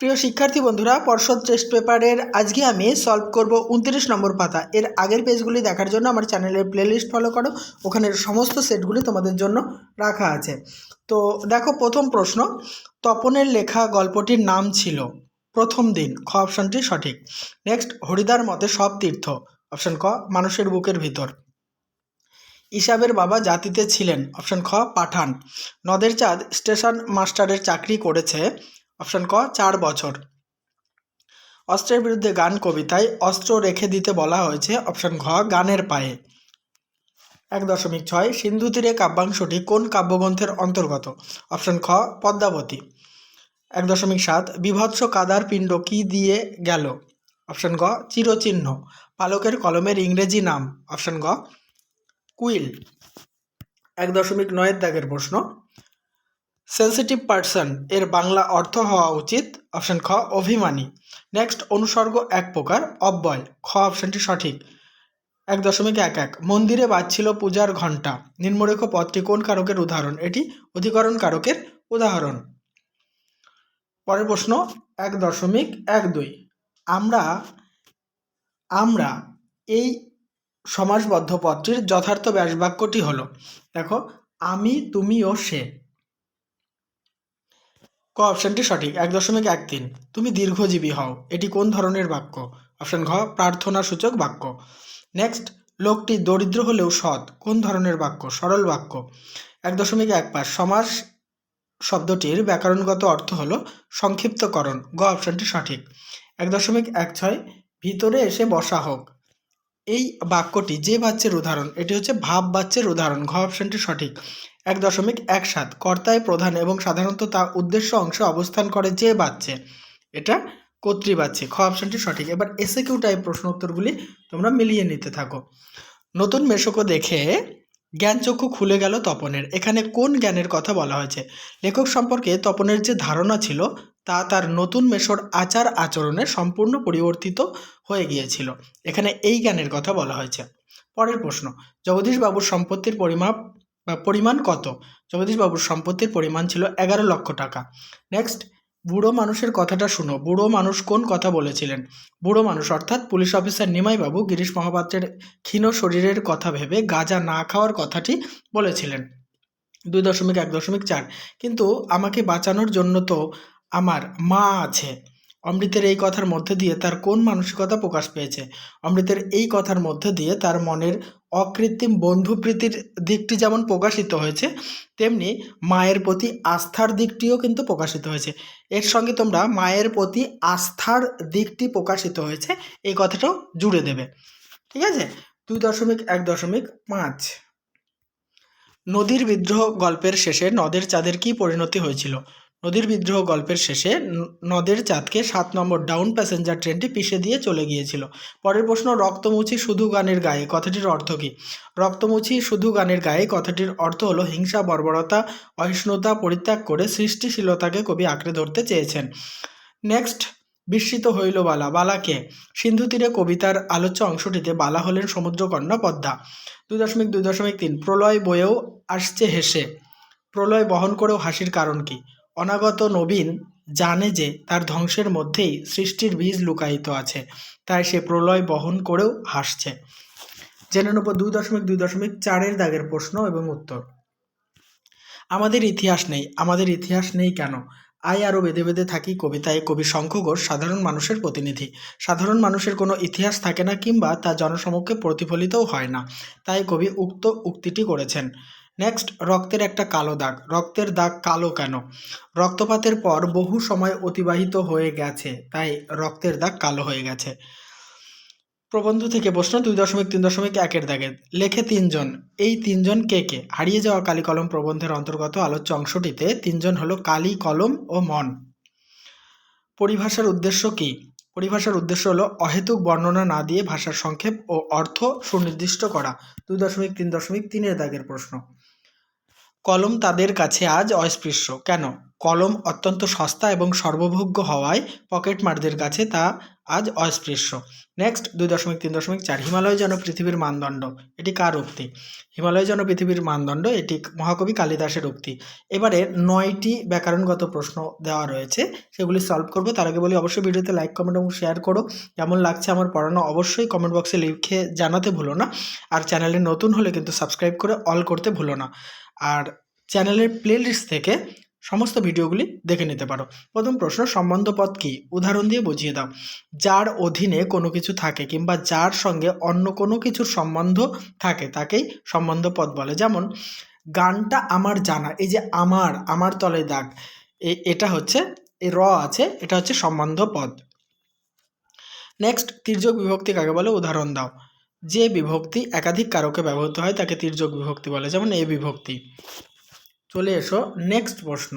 প্রিয় শিক্ষার্থী বন্ধুরা, পর্ষদ টেস্ট পেপারের আজকে আমি সলভ করব উনত্রিশ নম্বর পাতা। এর আগের পেজগুলি দেখার জন্য আমার চ্যানেলের প্লেলিস্ট ফলো করো। ওখানের সমস্ত সেটগুলি তোমাদের জন্য রাখা আছে। তো দেখো, প্রথম প্রশ্ন, তপনের লেখা গল্পটির নাম ছিল, প্রথম দিন। খ অপশানটি সঠিক। নেক্সট হরিদার মতে সব তীর্থ। অপশান ক, মানুষের বুকের ভিতর। ইসাবের বাবা জাতিতে ছিলেন। অপশান খ, পাঠান। নদের চাঁদ স্টেশন মাস্টারের চাকরি করেছে। অপশান ক, চার বছর। অস্ত্রের বিরুদ্ধে গান কবিতায় অস্ত্র রেখে দিতে বলা হয়েছে, অপশান ঘ, গানের পায়ে। এক দশমিক ছয়, সিন্ধু তীরে কাব্যাংশটি কোন কাব্যগ্রন্থের অন্তর্গত? অপশান খ, পদ্মাবতী। এক দশমিক সাত, বিভৎস কাদার পিণ্ড কি দিয়ে গেল? অপশান গ চিরচিহ্ন, পালকের কলমের ইংরেজি নাম। অপশান গ কুইল। এক দশমিক নয়ের দাগের প্রশ্ন সেন্সিটিভ পার্সন এর বাংলা অর্থ হওয়া উচিত, অপশান খ, অভিমানী। নেক্সট, অনুসর্গ এক প্রকার, অব্যয়। খ, অপশানটি সঠিক। এক দশমিক এক এক। মন্দিরে বাজছিল পূজার ঘণ্টা। নিম্নরেখ পদটি কোন কারকের উদাহরণ? এটি অধিকরণ কারকের উদাহরণ। পরের প্রশ্ন, এক দশমিক এক দুই। আমরা আমরা এই সমাসবদ্ধ পদটির যথার্থ ব্যাসবাক্যটি হলো, দেখো, আমি, তুমি ও সে। ক অপশানটি সঠিক। এক দশমিক এক তিন। তুমি দীর্ঘজীবী হও। এটি কোন ধরনের বাক্য? অপশান ঘ, প্রার্থনা সূচক বাক্য। নেক্সট লোকটি দরিদ্র হলেও সৎ। কোন ধরনের বাক্য? সরল বাক্য। এক দশমিক এক পাঁচ। সমাস শব্দটির ব্যাকরণগত অর্থ হলো সংক্ষিপ্তকরণ। গ অপশানটি সঠিক। এক দশমিক এক ছয়। ভিতরে এসে বসা হোক। এই বাক্যটি যে বাচ্চের উদাহরণ, এটি হচ্ছে ভাব বাচ্চের উদাহরণ। ঘ অপশানটি সঠিক। এক দশমিক এক সাত। কর্তায় প্রধান এবং সাধারণত তা উদ্দেশ্য অংশে অবস্থান করে যে বাচ্চে এটা কর্তৃবাচ্যে খ অপশানটি সঠিক। এবার এসে কিউ টাইপ প্রশ্ন উত্তরগুলি তোমরা মিলিয়ে নিতে থাকো। নতুন মেশকও দেখে জ্ঞানচক্ষু খুলে গেল তপনের। এখানে কোন জ্ঞানের কথা বলা হয়েছে? লেখক সম্পর্কে তপনের যে ধারণা ছিল, তা তার নতুন মেশর আচার আচরণে সম্পূর্ণ পরিবর্তিত হয়ে গিয়েছিল। এখানে এই জ্ঞানের কথা বলা হয়েছে। পরের প্রশ্ন, জগদীশবাবুর সম্পত্তির পরিমাপ পরিমাণ কত? জগদীশবাবুর সম্পত্তির পরিমাণ ছিল এগারো লক্ষ টাকা। নেক্সট বুড়ো মানুষের কথাটা শুনো। বুড়ো মানুষ কোন কথা বলেছিলেন? বুড়ো মানুষ, অর্থাৎ পুলিশ অফিসার নিমাইবাবু গিরিশ মহাপাত্রের ক্ষীণ শরীরের কথা ভেবে গাঁজা না খাওয়ার কথাটি বলেছিলেন। দুই দশমিক এক দশমিক চার। কিন্তু আমাকে বাঁচানোর জন্য তো আমার মা আছে। অমৃতের এই কথার মধ্যে দিয়ে তার কোন মানসিকতা প্রকাশ পেয়েছে? অমৃতের এই কথার মধ্যে দিয়ে তার মনের অকৃত্রিম বন্ধুপ্রীতির দিকটি যেমন প্রকাশিত হয়েছে, তেমনি মায়ের প্রতি আস্থার দিকটিও কিন্তু প্রকাশিত হয়েছে। এর সঙ্গে তোমরা মায়ের প্রতি আস্থার দিকটি প্রকাশিত হয়েছে, এই কথাটাও জুড়ে দেবে। ঠিক আছে? দুই দশমিক এক দশমিক পাঁচ। নদীর বিদ্রোহ গল্পের শেষে নদের চাঁদের কী পরিণতি হয়েছিল? নদীর বিদ্রোহ গল্পের শেষে নদের চাঁদকে সাত নম্বর ডাউন প্যাসেঞ্জার ট্রেনটি পিষে দিয়ে চলে গিয়েছিল। পরের প্রশ্ন রক্তমুচি শুধু গানের গায়ে, কথাটির অর্থ কী? রক্তমুচি শুধু গানের গায়ে, কথাটির অর্থ হলো হিংসা, বর্বরতা, অহিষ্ণুতা পরিত্যাগ করে সৃষ্টিশীলতাকে কবি আঁকড়ে ধরতে চেয়েছেন। নেক্সট, বিস্মিত হইল বালা। বালাকে সিন্ধু তীরে কবিতার আলোচ্য অংশটিতে বালা হলেন সমুদ্রকন্যা পদ্মা। দুই দশমিক দুই দশমিক তিন, প্রলয় বয়েও আসছে হেসে। প্রলয় বহন করেও হাসির কারণ কি? অনাগত নবীন জানে যে তার ধ্বংসের মধ্যেই সৃষ্টির বীজ লুকায়িত আছে, তাই সে প্রলয় বহন করেও হাসছে। জেনে নেব দুই দশমিক দুই দশমিক চারের দাগের প্রশ্ন এবং উত্তর। আমাদের ইতিহাস নেই, আমাদের ইতিহাস নেই কেন? আই আরও বেঁধে বেঁধে থাকি কবিতায়, কবি শঙ্খ ঘোষ সাধারণ মানুষের প্রতিনিধি। সাধারণ মানুষের কোনো ইতিহাস থাকে না কিংবা তা জনসমক্ষে প্রতিফলিতও হয় না, তাই কবি উক্ত উক্তিটি করেছেন। নেক্সট রক্তের একটা কালো দাগ। রক্তের দাগ কালো কেন? রক্তপাতের পর বহু সময় অতিবাহিত হয়ে গেছে, তাই রক্তের দাগ কালো হয়ে গেছে। প্রবন্ধ থেকে প্রশ্ন, দুই দশমিক, তিন দশমিক, একের দাগে। লেখে তিনজন। এই তিনজন কে কে? হারিয়ে যাওয়া কালী কলম প্রবন্ধের অন্তর্গত আলোচ্য অংশটিতে তিনজন হলো কালী কলম ও মন। পরিভাষার উদ্দেশ্য কি? পরিভাষার উদ্দেশ্য হলো অহেতুক বর্ণনা না দিয়ে ভাষার সংক্ষেপ ও অর্থ সুনির্দিষ্ট করা। দুই দশমিক, তিন দশমিক, তিনের দাগের প্রশ্ন। কলম তাদের কাছে আজ অস্পৃশ্য। কেন? কলম অত্যন্ত সস্তা এবং সর্বভোগ্য হওয়ায় পকেট পকেটমারদের কাছে তা আজ অস্পৃশ্য। নেক্সট, দুই দশমিক, তিন দশমিক চার, হিমালয় যেন পৃথিবীর মানদণ্ড। এটি কার উক্তি? হিমালয় যেন পৃথিবীর মানদণ্ড, এটি মহাকবি কালিদাসের উক্তি। এবারে নয়টি ব্যাকরণগত প্রশ্ন দেওয়া রয়েছে, সেগুলি সলভ করব। তার আগে বলি, অবশ্যই ভিডিওতে লাইক কমেন্ট এবং শেয়ার করো। কেমন লাগছে আমার পড়ানো, অবশ্যই কমেন্ট বক্সে লিখে জানাতে ভুলো না। আর চ্যানেলে নতুন হলে কিন্তু সাবস্ক্রাইব করে অল করতে ভুলো না। আর চ্যানেলের প্লেলিস্ট থেকে সমস্ত ভিডিওগুলি দেখে নিতে পারো। প্রথম প্রশ্ন, সম্বন্ধ পদ কী? উদাহরণ দিয়ে বুঝিয়ে দাও। যার অধীনে কোনো কিছু থাকে কিংবা যার সঙ্গে অন্য কোনো কিছুর সম্বন্ধ থাকে, তাকেই সম্বন্ধ পদ বলে। যেমন, গানটা আমার জানা, এই যে আমার আমার তলে দাগ এটা হচ্ছে র আছে, এটা হচ্ছে সম্বন্ধ পদ। নেক্সট তির্যক বিভক্তি কাকে বলে? উদাহরণ দাও। যে বিভক্তি একাধিক কারকে ব্যবহৃত হয়, তাকে তির্যক বিভক্তি বলে। যেমন, এ বিভক্তি। চলে এসো নেক্সট প্রশ্ন।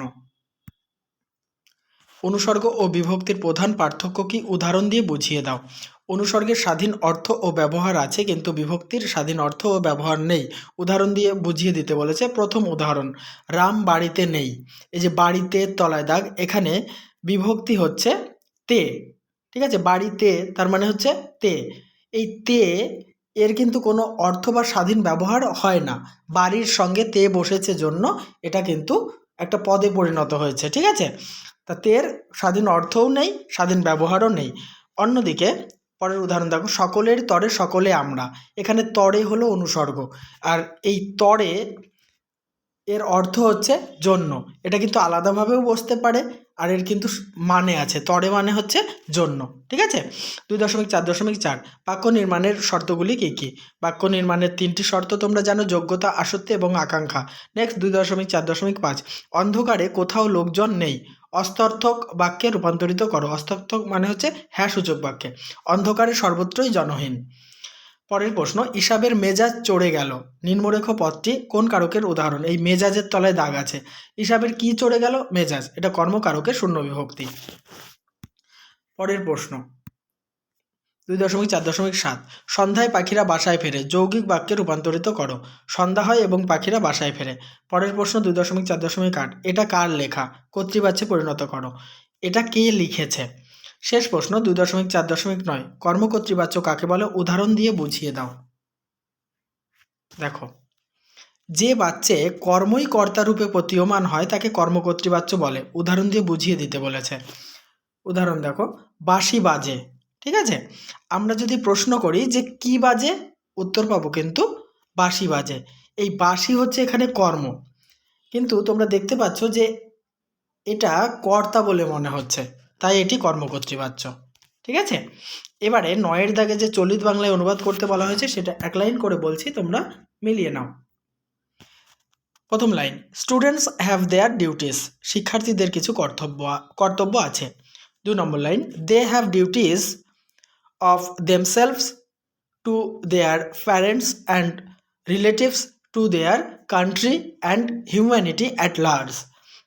অনুসর্গ ও বিভক্তির প্রধান পার্থক্য কি? উদাহরণ দিয়ে বুঝিয়ে দাও। অনুসর্গের স্বাধীন অর্থ ও ব্যবহার আছে, কিন্তু বিভক্তির স্বাধীন অর্থ ও ব্যবহার নেই। উদাহরণ দিয়ে বুঝিয়ে দিতে বলেছে, প্রথম উদাহরণ, রাম বাড়িতে নেই। এই যে বাড়িতে তলায় দাগ, এখানে বিভক্তি হচ্ছে তে, ঠিক আছে? বাড়িতে, তার মানে হচ্ছে তে। এই তে এর কিন্তু কোনো অর্থ বা স্বাধীন ব্যবহার হয় না। বাড়ির সঙ্গে তে বসেছে জন্য এটা কিন্তু একটা পদে পরিণত হয়েছে, ঠিক আছে? তা তের স্বাধীন অর্থও নেই, স্বাধীন ব্যবহারও নেই। অন্যদিকে, পরের উদাহরণ দেখো, সকলের তরে সকলে আমরা। এখানে তরে হলো অনুসর্গ। আর এই তরে এর অর্থ হচ্ছে জন্য। এটা কিন্তু আলাদাভাবেও বসতে পারে, আর এর কিন্তু মানে আছে। তরে মানে হচ্ছে জন্য, ঠিক আছে? দুই দশমিক চার দশমিক চার, বাক্য নির্মাণের শর্তগুলি কী কী? বাক্য নির্মাণের তিনটি শর্ত তোমরা জানো, যোগ্যতা, আসক্তি এবং আকাঙ্ক্ষা। নেক্সট দুই দশমিক চার দশমিক পাঁচ, অন্ধকারে কোথাও লোকজন নেই। অস্তর্থক বাক্যে রূপান্তরিত করো। অস্তর্থক মানে হচ্ছে হ্যাঁ সূচক বাক্যে। অন্ধকারে সর্বত্রই জনহীন। পরের প্রশ্ন, ইসাবের মেজাজ চড়ে গেল। নিম্নরেখ পদটি কোন কারকের উদাহরণ? এই মেজাজের তলায় দাগ আছে। ইসাবের কি চড়ে গেল? মেজাজ। এটা কর্মকারকের শূন্য বিভক্তি। পরের প্রশ্ন, দুই দশমিক চার দশমিক সাত। সন্ধ্যায় পাখিরা বাসায় ফেরে। যৌগিক বাক্যে রূপান্তরিত করো। সন্ধ্যা হয় এবং পাখিরা বাসায় ফেরে। পরের প্রশ্ন, দুই দশমিক চার দশমিক আট। এটা কার লেখা? কর্তৃবাচ্যে পরিণত করো। এটা কে লিখেছে? শেষ প্রশ্ন দুই দশমিক চার দশমিক নয়। কর্মকর্তৃবাচ্য কাকে বলে? উদাহরণ দিয়ে বুঝিয়ে দাও। দেখো, যে বাচ্চে কর্মই কর্তারূপে প্রতীয়মান হয়, তাকে কর্মকর্তৃবাচ্য বলে। উদাহরণ দিয়ে বুঝিয়ে দিতে বলেছে। উদাহরণ দেখো, বাঁশি বাজে, ঠিক আছে? আমরা যদি প্রশ্ন করি যে কি বাজে? উত্তর পাবো কিন্তু বাঁশি বাজে। এই বাঁশি হচ্ছে এখানে কর্ম। কিন্তু তোমরা দেখতে পাচ্ছ যে এটা কর্তা বলে মনে হচ্ছে। তাই এটি কর্মকর্তৃবাচ্য। ঠিক আছে? এবারে নয়ের দাগে যে চলিত বাংলায় অনুবাদ করতে বলা হয়েছে, সেটা এক লাইন করে বলছি, তোমরা মিলিয়ে নাও। প্রথম line students have their duties শিক্ষার্থীদের কিছু কর্তব্য কর্তব্য আছে। দু নম্বর line they have duties of themselves to their parents and relatives to their country and humanity at large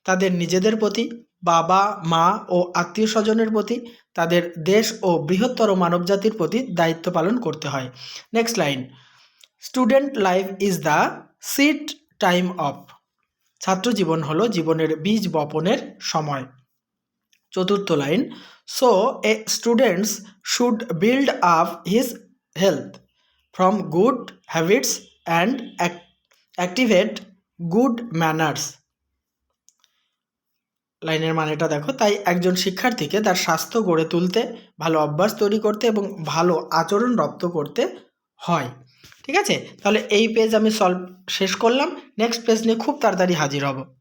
তাদের নিজেদের প্রতি বাবা, মা ও আত্মীয় স্বজনের প্রতি তাদের দেশ ও বৃহত্তর মানবজাতির প্রতি দায়িত্ব পালন করতে হয়। Next line student life is the seed time of ছাত্র জীবন হলো জীবনের বীজ বপনের সময়। চতুর্থ line so a students should build up his health from good habits and activate good manners লাইনের মানেটা দেখো। তাই একজন শিক্ষার্থীকে তার স্বাস্থ্য গড়ে তুলতে, ভালো অভ্যাস তৈরি করতে এবং ভালো আচরণ রপ্ত করতে হয়। ঠিক আছে? তাহলে এই পেজ আমি সলভ শেষ করলাম। নেক্সট পেজ নিয়ে খুব তাড়াতাড়ি হাজির হব।